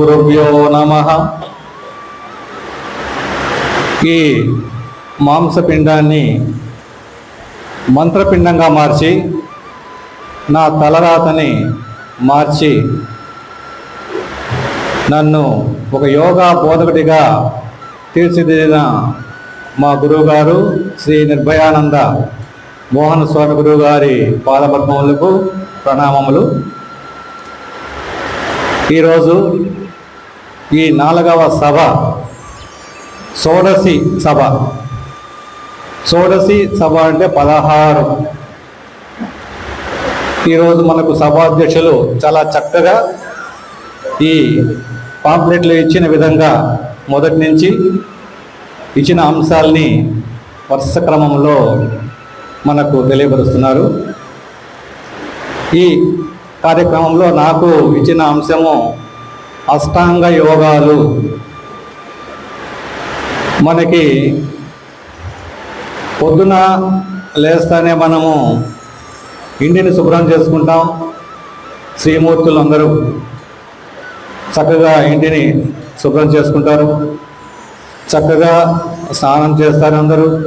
శ్రీ నమ ఈ మాంసపిండాన్ని మంత్రపిండంగా మార్చి నా తలరాతని మార్చి నన్ను ఒక యోగా బోధకుడిగా తీర్చిదిద్దిన మా గురువుగారు శ్రీ నిర్భయానంద మోహన స్వామి గురువు గారి పాదపద్మములకు ప్రణామములు. ఈరోజు ఈ నాలుగవ సభ షోడశి సభ. షోడశి సభ అంటే పదహారు. ఈరోజు మనకు సభాధ్యక్షులు చాలా చక్కగా ఈ పాంప్లెట్లు ఇచ్చిన విధంగా మొదటి నుంచి ఇచ్చిన అంశాలని వరుస క్రమంలో మనకు తెలియపరుస్తున్నారు. ఈ కార్యక్రమంలో నాకు ఇచ్చిన అంశము అష్టాంగ యోగాలు. మనకి పొద్దున లేస్తానే మనము ఇంటిని శుభ్రం చేసుకుంటాం. శ్రీమూర్తులు అందరూ చక్కగా ఇంటిని శుభ్రం చేసుకుంటారు. చక్కగా స్నానం చేస్తారు అందరూ.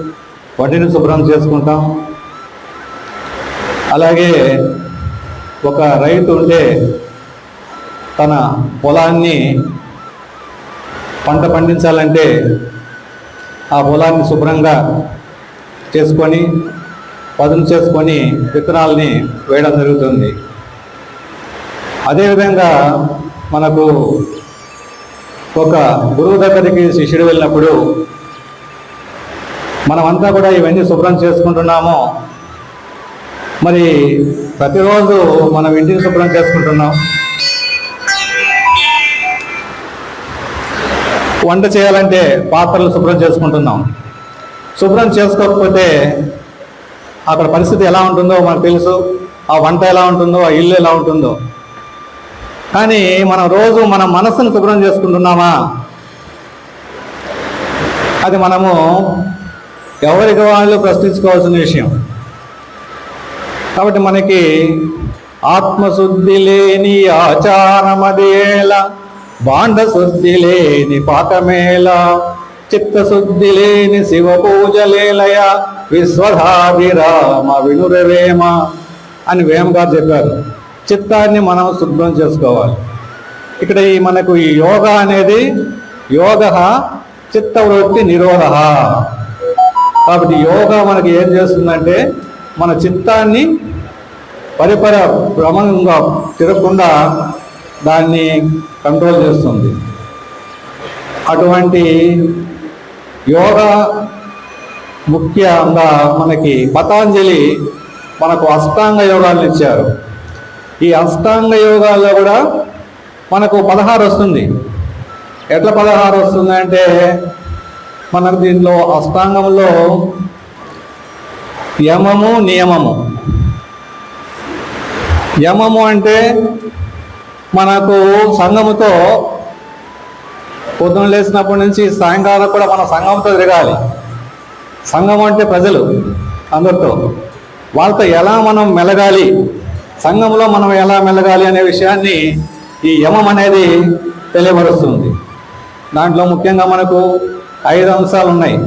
వంటిని శుభ్రం చేసుకుంటాం. అలాగే ఒక రైతు ఉంటే తన పొలాన్ని పంట పండించాలంటే ఆ పొలాన్ని శుభ్రంగా చేసుకొని పదును చేసుకొని విత్తనాలని వేయడం జరుగుతుంది. అదేవిధంగా మనకు ఒక గురువు దగ్గరికి శిష్యుడు వెళ్ళినప్పుడు మనమంతా కూడా ఇవన్నీ శుభ్రం చేసుకుంటున్నాము. మరి ప్రతిరోజు మనం ఇంటిని శుభ్రం చేసుకుంటున్నాం. వంట చేయాలంటే పాత్రలు శుభ్రం చేసుకుంటున్నాం. శుభ్రం చేసుకోకపోతే అక్కడ పరిస్థితి ఎలా ఉంటుందో మనకు తెలుసు. ఆ వంట ఎలా ఉంటుందో ఆ ఇల్లు ఎలా ఉంటుందో. కానీ మనం రోజు మన మనస్సును శుభ్రం చేసుకుంటున్నామా? అది మనము ఎవరికి వాళ్ళు ప్రశ్నించుకోవాల్సిన విషయం. కాబట్టి మనకి ఆత్మశుద్ధి లేని ఆచారమదేలా బాండ శుద్ధి లేని పాకమేళ చిత్తశుద్ధి లేని శివ పూజలేలయ విశ్వధాభిరామ వినురవేమ అని వేమ గారు చెప్పారు. చిత్తాన్ని మనం శుభ్రం చేసుకోవాలి. ఇక్కడ ఈ మనకు ఈ యోగ అనేది యోగ చిత్తవృత్తి నిరోధ. కాబట్టి యోగా మనకి ఏం చేస్తుందంటే మన చిత్తాన్ని పరిపర భ్రమంగా తిరగకుండా దాన్ని కంట్రోల్ చేస్తుంది. అటువంటి యోగా ముఖ్యంగా మనకి పతాంజలి మనకు అష్టాంగ యోగాలను ఇచ్చారు. ఈ అష్టాంగ యోగాల్లో కూడా మనకు పదహారు వస్తుంది. ఎట్లా పదహారు వస్తుందంటే మనకు దీనిలో అష్టాంగంలో యమము నియమము. యమము అంటే మనకు సంఘముతో పొద్దున లేచినప్పటి నుంచి సాయంకాలం కూడా మన సంఘంతో తిరగాలి. సంఘం అంటే ప్రజలు అందరితో. వాళ్ళతో ఎలా మనం మెలగాలి? సంఘంలో మనం ఎలా మెలగాలి అనే విషయాన్ని ఈ యమం అనేది తెలియపరుస్తుంది. దాంట్లో ముఖ్యంగా మనకు ఐదు అంశాలు ఉన్నాయి.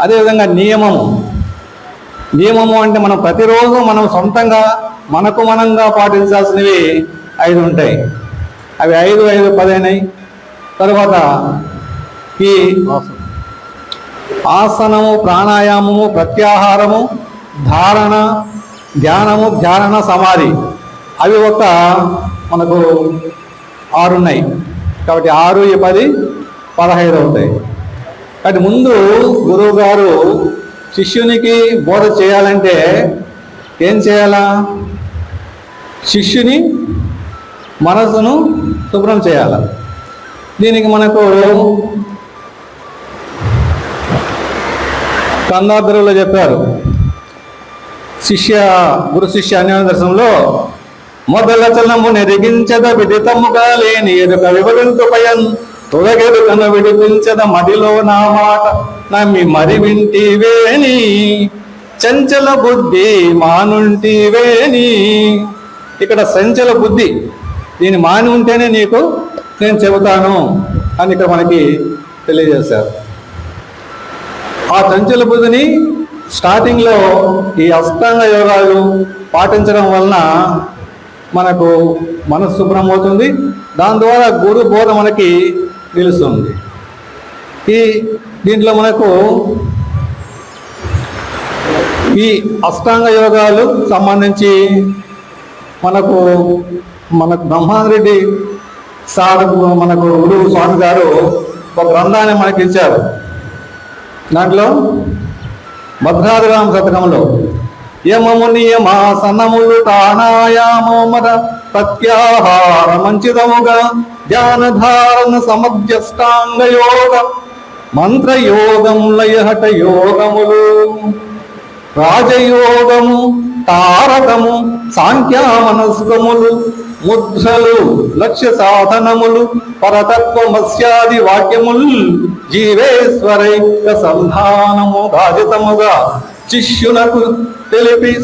అదేవిధంగా నియమము. నియమము అంటే మనం ప్రతిరోజు మనం సొంతంగా మనకు మనంగా పాటించాల్సినవి ఐదు ఉంటాయి. అవి ఐదు ఐదు పదైనాయి తర్వాత ఈ ఆసనము ప్రాణాయామము ప్రత్యాహారము ధారణ ధ్యానము ధ్యాన సమాధి. అవి ఒక మనకు ఆరు ఉన్నాయి. కాబట్టి ఆరు ఈ పది పదహైదు అవుతాయి. కాబట్టి ముందు గురువు గారు శిష్యునికి బోధ చేయాలంటే ఏం చేయాలా? శిష్యుని మనసును శుభ్రం చేయాలి. దీనికి మనకు కందాగ్రవులు చెప్పారు. శిష్య గురు శిష్య అన్య దర్శనంలో మొదల చలము నెరిగించద విదితముగా లేని ఎదుక వివరింతుపయన్ తొలగెరుకన విడిపించద మదిలో నా మాట నమ్మి మరి వింటివేని చంచల బుద్ధి మానుంటివేని. ఇక్కడ సంచల బుద్ధి దీన్ని మాని ఉంటేనే నీకు నేను చెబుతాను అని ఇక్కడ మనకి తెలియజేశారు. ఆ చంచల బుద్ధిని స్టార్టింగ్లో ఈ అష్టాంగ యోగాలు పాటించడం వలన మనకు మనస్సు శుభ్రం అవుతుంది దాని ద్వారా గురు బోధ మనకి నిలుస్తుంది. ఈ దీంట్లో మనకు ఈ అష్టాంగ యోగాలు సంబంధించి మనకు మనకు బ్రహ్మారెడ్డి సార్ మనకు గురువు స్వామి గారు ఒక గ్రంథాన్ని మనకి ఇచ్చారు. దాంట్లో భద్రాదిరామ శతకంలో యమము నియమాసనములు తానాయామోమర ప్రత్యాహార మంచిదముగా ధ్యానధారణ సమధ్యష్టాంగ యోగ మంత్రయోగం లయహట యోగములు రాజయోగము తారకము సాంఖ్యామనస్కములు ముద్రలు లక్ష్య సాధనములు పరతత్వమస్యాది వాక్యముల్ జీవేశ్వరైక సంధానము బాధితముగా శిష్యునకు తెలిపి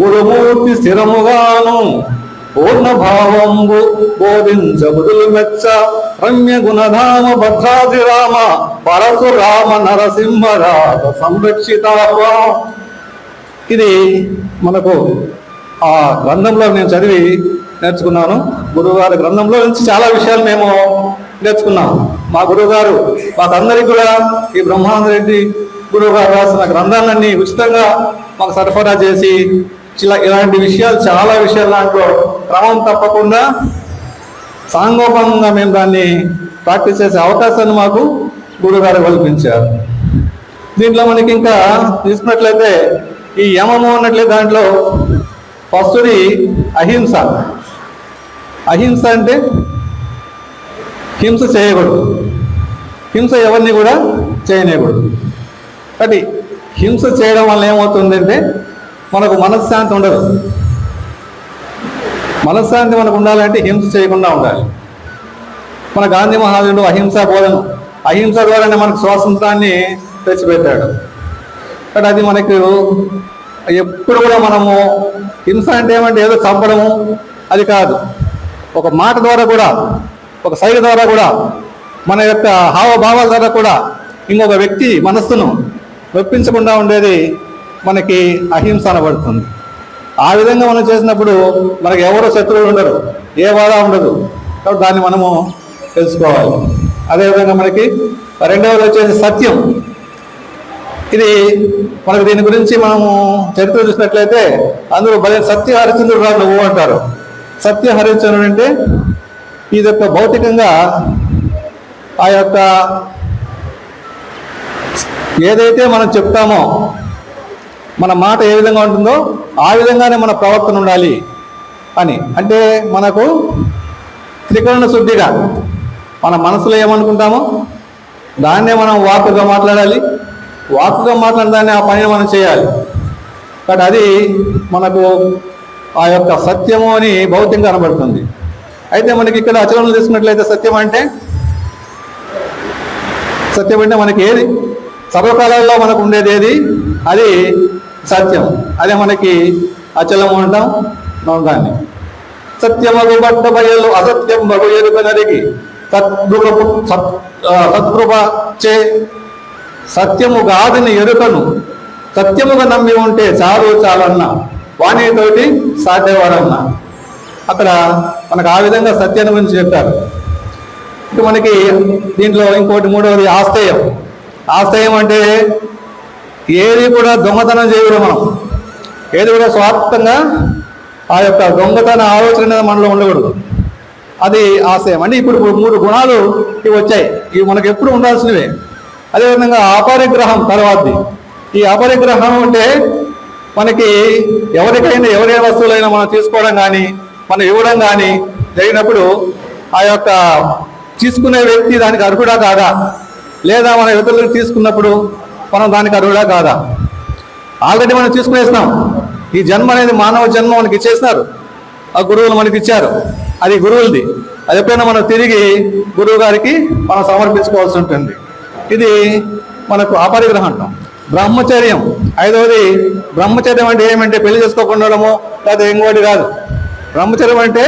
గురుమూర్తి స్థిరముగాను పూర్ణ భావంబు బోధించబుదులు మెచ్చ రమ్య గుణధామ భద్రాది రామ పరశురామ నరసింహరాజ సంరక్షిత ఇది మనకు ఆ గ్రంథంలో నేను చదివి నేర్చుకున్నాను. గురువుగారి గ్రంథంలో నుంచి చాలా విషయాలు మేము నేర్చుకున్నాం మా గురువుగారు మాకందరికీ కూడా ఈ బ్రహ్మానంద రెడ్డి గురువుగారు రాసిన గ్రంథాలన్నీ ఉచితంగా మాకు సరఫరా చేసి ఇలా ఇలాంటి విషయాలు చాలా విషయాలు దాంట్లో క్రమం తప్పకుండా సాంగోపంగా మేము దాన్ని ప్రాక్టీస్ చేసే అవకాశాన్ని మాకు గురుగారు కల్పించారు. దీంట్లో మనకి ఇంకా తీసుకున్నట్లయితే ఈ యమము అన్నట్లయితే దాంట్లో ఫస్ట్ది అహింస. అహింస అంటే హింస చేయకూడదు. హింస ఎవరిని కూడా చేయనేయకూడదు. కాబట్టి హింస చేయడం వల్ల ఏమవుతుందంటే మనకు మనశ్శాంతి ఉండదు. మనశ్శాంతి మనకు ఉండాలంటే హింస చేయకుండా ఉండాలి. మన గాంధీ మహారాజుడు అహింస బోధన అహింస ద్వారానే మనకు స్వాతంత్రాన్ని తెచ్చిపెట్టాడు. కానీ అది మనకు ఎప్పుడు కూడా మనము హింస అంటే ఏమంటే ఏదో చంపడము అది కాదు. ఒక మాట ద్వారా కూడా ఒక సైగ ద్వారా కూడా మన యొక్క హావభావాల ద్వారా కూడా ఇంకొక వ్యక్తి మనస్సును ఒప్పించకుండా ఉండేది మనకి అహింస అనబడుతుంది. ఆ విధంగా మనం చేసినప్పుడు మనకు ఎవరు శత్రువులు ఉండరు ఏ బాధ ఉండదు. కాబట్టి దాన్ని మనము తెలుసుకోవాలి. అదేవిధంగా మనకి రెండవది వచ్చేసి సత్యం. ఇది మనకు దీని గురించి మనము చరిత్ర చూసినట్లయితే అందులో భలే సత్య హరిచంద్రుడు రాదు నువ్వు అంటారు. సత్య హరిచంద్రుడు అంటే ఇది యొక్క భౌతికంగా ఆ యొక్క ఏదైతే మనం చెప్తామో మన మాట ఏ విధంగా ఉంటుందో ఆ విధంగానే మన ప్రవర్తన ఉండాలి అని. అంటే మనకు త్రికరణ శుద్ధిగా మన మనసులో ఏమనుకుంటామో దాన్నే మనం వార్తగా మాట్లాడాలి. వాక్కుగా మాట్లాడదాన్ని ఆ పనిని మనం చేయాలి. కాబట్టి అది మనకు ఆ యొక్క సత్యము అని భౌతికంగా కనబడుతుంది. అయితే మనకి ఇక్కడ అచరణలు తీసుకున్నట్లయితే సత్యం అంటే? సత్యం అంటే మనకి ఏది? సర్వకాలంలో మనకు ఉండేది ఏది? అది సత్యం. అదే మనకి అచలము అంటాం మనం దాన్ని. సత్యమగు బట్ట బయలు అసత్యం బగు ఎరుక నరికి సద్గృహ సత్ సత్కృప చే సత్యము కాదని ఎరుకను. సత్యముగా నమ్మి ఉంటే చాలు చాలన్న. వాణితోటి సాధ్యవాడన్న. అక్కడ మనకు ఆ విధంగా సత్యాన్ని గురించి చెప్పారు. ఇక మనకి దీంట్లో ఇంకోటి మూడవది ఆస్తేయం ఆస్తేయం అంటే ఏది కూడా దొంగతనం చేయడం మనం. ఏది కూడా స్వార్థంగా ఆ యొక్క దొంగతన ఆలోచన అనేది మనలో ఉండకూడదు. అది ఆశయం అంటే ఇప్పుడు మూడు గుణాలు ఇవి వచ్చాయి. ఇవి మనకు ఎప్పుడు ఉండాల్సినవే. అదేవిధంగా అపరిగ్రహం తర్వాతది. ఈ అపరిగ్రహం అంటే మనకి ఎవరికైనా ఎవరైనా వస్తువులైనా మనం తీసుకోవడం కానీ మనం ఇవ్వడం కానీ జరిగినప్పుడు ఆ యొక్క తీసుకునే వ్యక్తి దానికి అర్హుడా కాదా? లేదా మన ఇతరులకు తీసుకున్నప్పుడు మనం దానికి అర్హుడా కాదా? ఆల్రెడీ మనం తీసుకునేస్తాం ఈ జన్మ అనేది మానవ జన్మ మనకి ఇచ్చేసినారు. ఆ గురువులు మనకి ఇచ్చారు. అది గురువులది. అది ఎప్పుడైనా మనం తిరిగి గురువు గారికి మనం సమర్పించుకోవాల్సి ఉంటుంది. ఇది మనకు అపరిగ్రహం అంటాం బ్రహ్మచర్యం. ఐదవది బ్రహ్మచర్యం అంటే ఏమంటే పెళ్ళి చేసుకోకుండా ఉండడము లేదా ఇంకోటి కాదు. బ్రహ్మచర్యం అంటే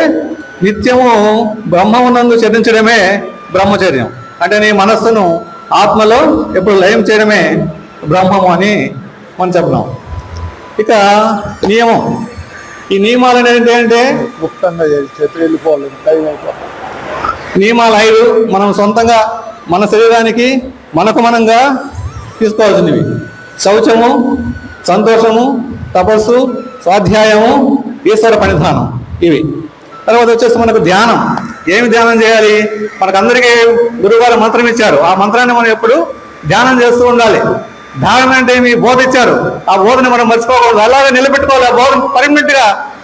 నిత్యము బ్రహ్మమునందు చరించడమే బ్రహ్మచర్యం. అంటే నీ మనస్సును ఆత్మలో ఎప్పుడు లయం చేయడమే బ్రహ్మము అని మనం చెప్తున్నాం ఇక నియమం. ఈ నియమాలు అనేది ఏంటంటే గుప్తంగా చెప్పి వెళ్ళిపోవాలి నియమాలు ఐదు. మనం సొంతంగా మన శరీరానికి మనకు మనంగా తీసుకోవాల్సినవి. శౌచము సంతోషము తపస్సు స్వాధ్యాయము ఈశ్వర పనిధానం ఇవి. తర్వాత వచ్చేసి మనకు ధ్యానం. ఏమి ధ్యానం చేయాలి? మనకందరికీ గురువుగారు మంత్రం ఇచ్చారు. ఆ మంత్రాన్ని మనం ఎప్పుడు ధ్యానం చేస్తూ ఉండాలి. ధ్యానం అంటే మీ బోధ ఇచ్చారు. ఆ బోధని మనం మర్చిపోకూడదు. అలాగే నిలబెట్టుకోవాలి. ఆ బోధ పర్మనెంట్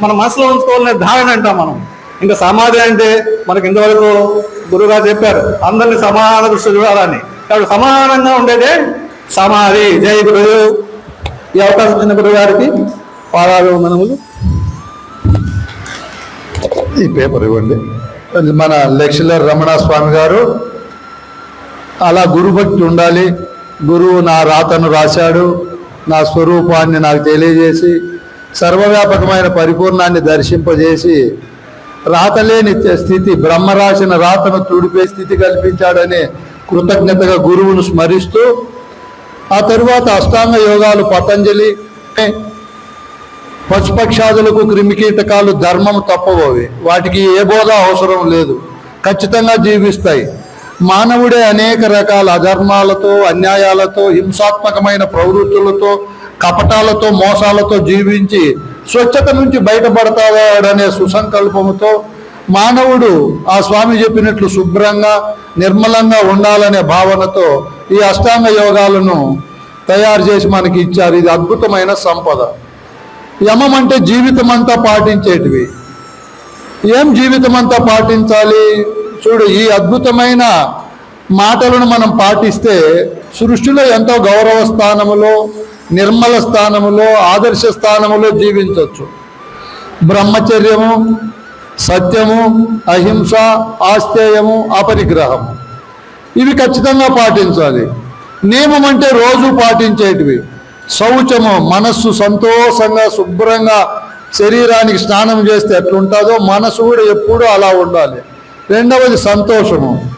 మన మనసులో ఉంచుకోవాలనే ధారణ అంటాం మనం. ఇంకా సమాధి అంటే మనకి ఇంతవరకు గురువుగారు చెప్పారు. అందరినీ సమాన దృష్టి చూడాలని. కాబట్టి సమానంగా ఉండేదే సమాధి. జై గురు ఈ అవకాశం ఇచ్చిన గురువు గారికి పాదాభివందనములు ఈ పేపర్ ఇవ్వండి. మన లెక్చరర్ రమణ స్వామి గారు అలా గురుభక్తి ఉండాలి. గురువు నా రాతను రాశాడు నా స్వరూపాన్ని నాకు తెలియజేసి సర్వవ్యాపకమైన పరిపూర్ణాన్ని దర్శింపజేసి రాతలేని స్థితి బ్రహ్మ రాసిన రాతను తుడిపే స్థితి కల్పించాడని కృతజ్ఞతగా గురువును స్మరిస్తూ ఆ తరువాత అష్టాంగ యోగాలు పతంజలి పశుపక్షాదులకు క్రిమికీటకాలు ధర్మం తప్పబోవి. వాటికి ఏ బోధ అవసరం లేదు. ఖచ్చితంగా జీవిస్తాయి. మానవుడే అనేక రకాల అధర్మాలతో అన్యాయాలతో హింసాత్మకమైన ప్రవృత్తులతో కపటాలతో మోసాలతో జీవించి స్వచ్ఛత నుంచి బయటపడతాడనే సుసంకల్పముతో మానవుడు ఆ స్వామి చెప్పినట్లు శుభ్రంగా నిర్మలంగా ఉండాలనే భావనతో ఈ అష్టాంగ యోగాలను తయారు చేసి మనకి ఇచ్చారు. ఇది అద్భుతమైన సంపద. యమం అంటే జీవితం అంతా పాటించేటివి. ఏం జీవితం అంతా పాటించాలి? చూడు ఈ అద్భుతమైన మాటలను మనం పాటిస్తే సృష్టిలో ఎంతో గౌరవ స్థానములో నిర్మల స్థానములో ఆదర్శ స్థానములో జీవించవచ్చు బ్రహ్మచర్యము సత్యము అహింస ఆస్తేయము అపరిగ్రహము ఇవి ఖచ్చితంగా పాటించాలి. నియమం అంటే రోజు పాటించేటివి. శౌచము మనస్సు సంతోషంగా శుభ్రంగా శరీరానికి స్నానం చేస్తే ఎట్లుంటుందో మనసు కూడా ఎప్పుడూ అలా ఉండాలి. రెండవది సంతోషము.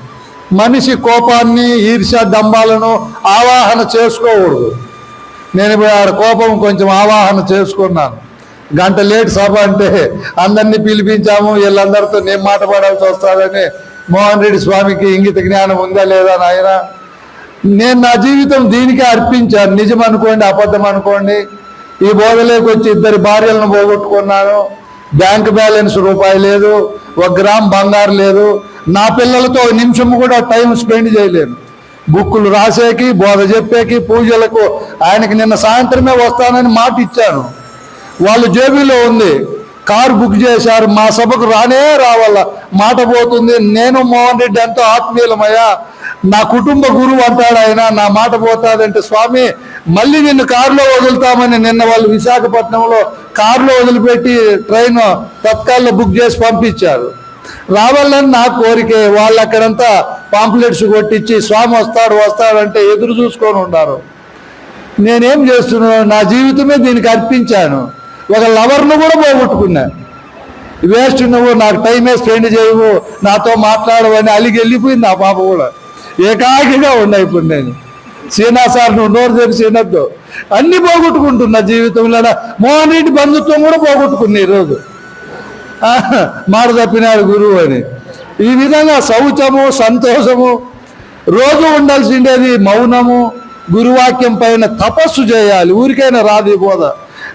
మనిషి కోపాన్ని ఈర్ష్య డంబాలను ఆవాహన చేసుకోకూడదు. నేను ఇప్పుడు ఆడ కోపం కొంచెం ఆవాహన చేసుకున్నాను. గంట లేట్ సభ అంటే అందరినీ పిలిపించాము వీళ్ళందరితో నేను మాట పడాల్సి మోహన్ రెడ్డి స్వామికి ఇంగిత జ్ఞానం ఉందా లేదా నాయన? నేను నా జీవితం దీనికే అర్పించాను. నిజం అనుకోండి అబద్ధం అనుకోండి. ఈ బోధలోకి వచ్చి ఇద్దరి భార్యలను పోగొట్టుకున్నాను. బ్యాంక్ బ్యాలెన్స్ రూపాయి లేదు ఒక గ్రామ్ బంగారు లేదు. నా పిల్లలతో నిమిషం కూడా టైం స్పెండ్ చేయలేను. బుక్కులు రాసేకి బోధ చెప్పేకి పూజలకు ఆయనకి నిన్న సాయంత్రమే వస్తానని మాట ఇచ్చాను. వాళ్ళు జేబీలో ఉంది. కారు బుక్ చేశారు. మా సభకు రానే రావాల. మాట పోతుంది. నేను మోహన్ రెడ్డి ఎంతో ఆత్మీయులమయ్యా. నా కుటుంబ గురువు అంటాడు ఆయన. నా మాట పోతాదంటే స్వామి మళ్ళీ నిన్ను కారులో వదులుతామని నిన్న వాళ్ళు విశాఖపట్నంలో కారులో వదిలిపెట్టి ట్రైన్ తత్కాల్లో బుక్ చేసి పంపించారు. రావాలని నా కోరికే. వాళ్ళు అక్కడంతా పాంప్లెట్స్ కొట్టించి స్వామి వస్తాడు వస్తాడంటే ఎదురు చూసుకొని ఉన్నారు. నేనేం చేస్తున్నాను నా జీవితమే దీనికి అర్పించాను. ఒక లవర్ను కూడా పోగొట్టుకున్నా. వేస్ట్ నువ్వు నాకు టైమే స్పెండ్ చేయవు నాతో మాట్లాడవని అలిగి వెళ్ళిపోయింది ఆ పాప కూడా. ఏకాకిగా ఉన్నా ఇప్పుడు నేను. సీనా సార్ నువ్వు నోరు తెరిచి వినొద్దు. అన్ని పోగొట్టుకుంటున్నా జీవితంలో. మోహన్ రెడ్డి బంధుత్వం కూడా పోగొట్టుకున్నా ఈరోజు. మాట తప్పినాడు గురువు అని. ఈ విధంగా శౌచము సంతోషము రోజు ఉండాల్సిండేది మౌనము గురువాక్యం పైన తపస్సు చేయాలి. ఊరికైనా రాదు బోధ.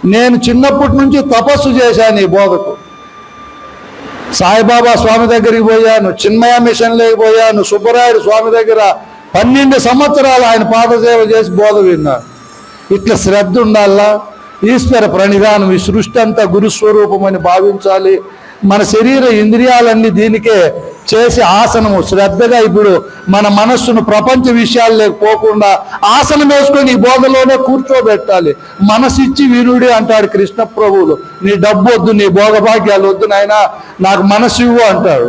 నేను చిన్నప్పటి నుంచి తపస్సు చేశాను ఈ బోధకు. సాయిబాబా స్వామి దగ్గరికి పోయాను చిన్మయ మిషన్లోకి పోయాను సుబ్బరాయుడు స్వామి దగ్గర పన్నెండు సంవత్సరాలు ఆయన పాదసేవ చేసి బోధ విన్నాను. ఇట్లా శ్రద్ధ ఉండాలా? ఈశ్వర ప్రణిధానం ఈ సృష్టి అంతా గురుస్వరూపం అని భావించాలి. మన శరీర ఇంద్రియాలన్నీ దీనికే చేసి ఆసనము శ్రద్ధగా ఇప్పుడు మన మనస్సును ప్రపంచ విషయాలు పోకుండా ఆసనం వేసుకొని ఈ బోధలోనే కూర్చోబెట్టాలి. మనసిచ్చి వీరుడి అంటాడు కృష్ణ ప్రభువులు. నీ డబ్బు వద్దు నీ భోగభాగ్యాలు వద్దు నాయనా నాకు మనసు ఇవ్వు అంటాడు.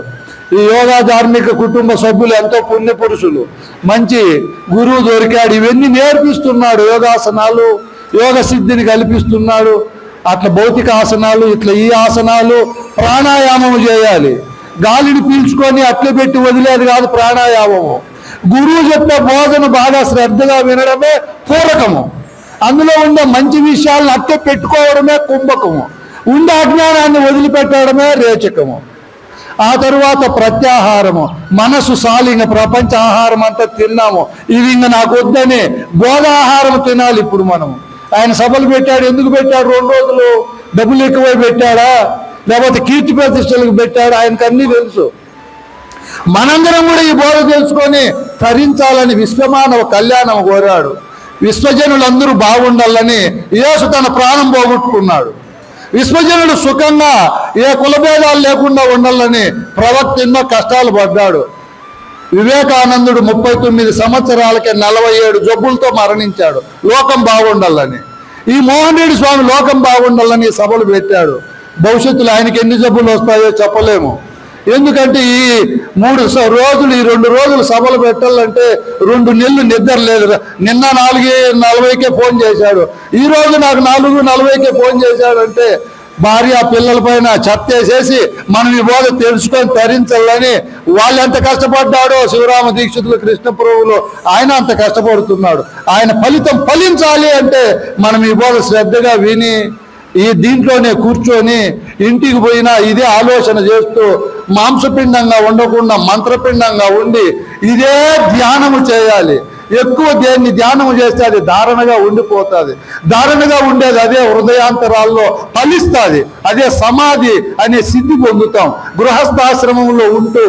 ఈ యోగా ధార్మిక కుటుంబ సభ్యులు ఎంతో పుణ్య పురుషులు మంచి గురువు దొరికాడు. ఇవన్నీ నేర్పిస్తున్నాడు యోగాసనాలు యోగ సిద్ధిని కల్పిస్తున్నాడు. అట్లా భౌతిక ఆసనాలు ఇట్లా ఈ ఆసనాలు ప్రాణాయామం చేయాలి. గాలిని పీల్చుకొని అట్లే పెట్టి వదిలేది కాదు ప్రాణాయామము. గురువు చెప్పే బోధన బాగా శ్రద్ధగా వినడమే పూరకము. అందులో ఉండే మంచి విషయాలను అట్టే పెట్టుకోవడమే కుంభకము. ఉండే అజ్ఞానాన్ని వదిలిపెట్టడమే రేచకము. ఆ తరువాత ప్రత్యాహారము. మనసు సాలింగ ప్రపంచ ఆహారం అంతా తిన్నాము. ఇది ఇంక నాకు వద్దని బోధాహారం తినాలి ఇప్పుడు మనము. ఆయన సభలు పెట్టాడు ఎందుకు పెట్టాడు రెండు రోజులు? డబ్బులు ఎక్కువై పెట్టాడా? లేకపోతే కీర్తి ప్రతిష్టలకు పెట్టాడు ఆయనకు అన్నీ తెలుసు. మనందరం కూడా ఈ బోధ తెలుసుకొని తరించాలని విశ్వమానవ కళ్యాణం కోరాడు. విశ్వజనులందరూ బాగుండాలని యేసు తన ప్రాణం పోగొట్టుకున్నాడు. విశ్వజనుడు సుఖంగా ఏ కులభేదాలు లేకుండా ఉండాలని ప్రవక్త ఎన్నో కష్టాలు పడ్డాడు. వివేకానందుడు ముప్పై తొమ్మిది సంవత్సరాలకే నలభై ఏడు జబ్బులతో మరణించాడు. లోకం బాగుండాలని. ఈ మోహన్ రెడ్డి స్వామి లోకం బాగుండాలని సభలు పెట్టాడు. భవిష్యత్తులో ఆయనకి ఎన్ని జబ్బులు వస్తాయో చెప్పలేము. ఎందుకంటే ఈ మూడు స- రోజులు ఈ రెండు రోజులు సభలు పెట్టాలంటే రెండు నెలలు నిద్ర లేదు. నిన్న నాలుగు నలభైకే ఫోన్ చేశాడు. ఈ రోజు నాకు నాలుగు నలభైకే ఫోన్ చేశాడంటే భార్య పిల్లల పైన చెత్తేసేసి మనం ఈ బోధ తెలుసుకొని తరించాలని వాళ్ళు ఎంత కష్టపడ్డాడో శివరామ దీక్షితులు కృష్ణ ప్రభువులు ఆయన అంత కష్టపడుతున్నాడు. ఆయన ఫలితం ఫలించాలి అంటే మనం ఈ బోధ శ్రద్ధగా విని ఈ దీంట్లోనే కూర్చొని ఇంటికి పోయినా ఇదే ఆలోచన చేస్తూ మాంసపిండంగా ఉండకుండా మంత్రపిండంగా ఉండి ఇదే ధ్యానము చేయాలి. ఎక్కువ దేన్ని ధ్యానము చేస్తే అది ధారణగా ఉండిపోతుంది. ధారణగా ఉండేది అదే హృదయాంతరాల్లో ఫలిస్తుంది. అదే సమాధి అనే సిద్ధి పొందుతాం. గృహస్థాశ్రమంలో ఉంటూ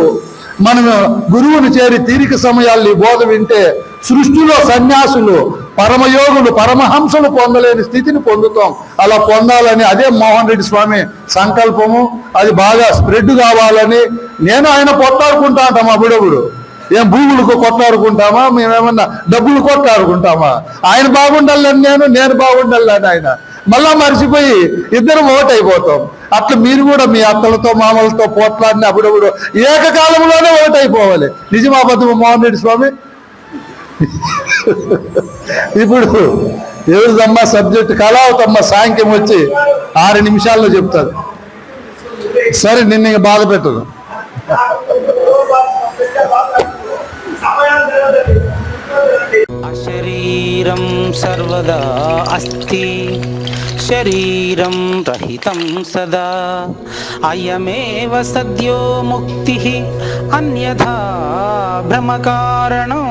మనం గురువుని చేరి తీరిక సమయాల్లో బోధ వింటే సృష్టిలో సన్యాసులు పరమయోగులు పరమహంసలు పొందలేని స్థితిని పొందుతాం. అలా పొందాలని అదే మోహన్ రెడ్డి స్వామి సంకల్పము. అది బాగా స్ప్రెడ్ కావాలని నేను ఆయన కొట్లాడుకుంటా అంటాం అప్పుడప్పుడు ఏం భూములకు కొట్లాడుకుంటామా? మేమేమన్నా డబ్బులు కొట్లాడుకుంటామా? ఆయన బాగుండాలని నేను నేను బాగుండాలని ఆయన. మళ్ళా మర్చిపోయి ఇద్దరం ఓటైపోతాం. అట్లా మీరు కూడా మీ అత్తలతో మామలతో పోట్లాడిన అప్పుడప్పుడు ఏకకాలంలోనే ఓటైపోవాలి. నిజమా మోహన్ రెడ్డి స్వామి? ఇప్పుడు ఎవరిదమ్మా సబ్జెక్ట్ కళావతమ్మ సాంఖ్యం వచ్చి ఆరు నిమిషాల్లో చెప్తారు. సరే నిన్న ఇంక బాధ పెట్టదు. అశరీరం సర్వదా అస్తి శరీరం రహితం సదా. అయమేవ సద్యో ముక్తి అన్యథా భ్రమకారణం.